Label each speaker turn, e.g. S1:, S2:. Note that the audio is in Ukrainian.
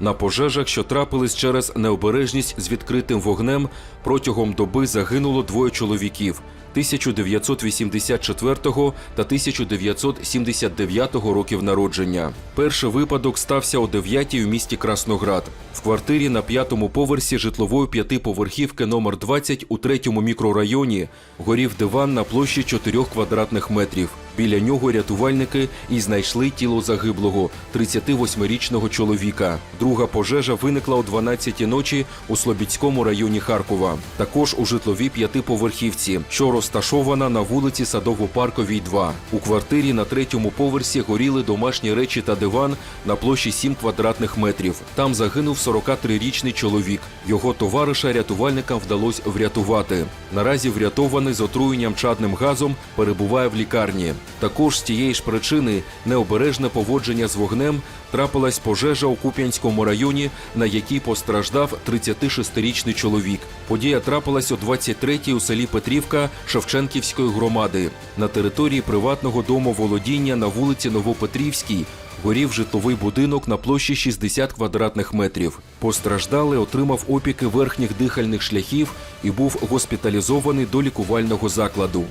S1: На пожежах, що трапились через необережність з відкритим вогнем, протягом доби загинуло двоє чоловіків 1984 та 1979 років народження. Перший випадок стався о 9 у місті Красноград. В квартирі на п'ятому поверсі житлової п'ятиповерхівки номер 20 у третьому мікрорайоні горів диван на площі 4 квадратних метрів. Біля нього рятувальники і знайшли тіло загиблого 38-річного чоловіка. Друга пожежа виникла о 12 ночі у Слобідському районі Харкова. Також у житловій п'ятиповерхівці, що розташована на вулиці Садово-Парковій, 2. У квартирі на третьому поверсі горіли домашні речі та диван на площі 7 квадратних метрів. Там загинув 43-річний чоловік. Його товариша рятувальникам вдалося врятувати. Наразі врятований з отруєнням чадним газом перебуває в лікарні. Також з тієї ж причини необережне поводження з вогнем трапилась пожежа у Куп'янському районі, на якій постраждав 36-річний чоловік. Подія трапилась о 23-й у селі Петрівка Шевченківської громади. На території приватного дому володіння на вулиці Новопетрівській горів житловий будинок на площі 60 квадратних метрів. Постраждалий отримав опіки верхніх дихальних шляхів і був госпіталізований до лікувального закладу.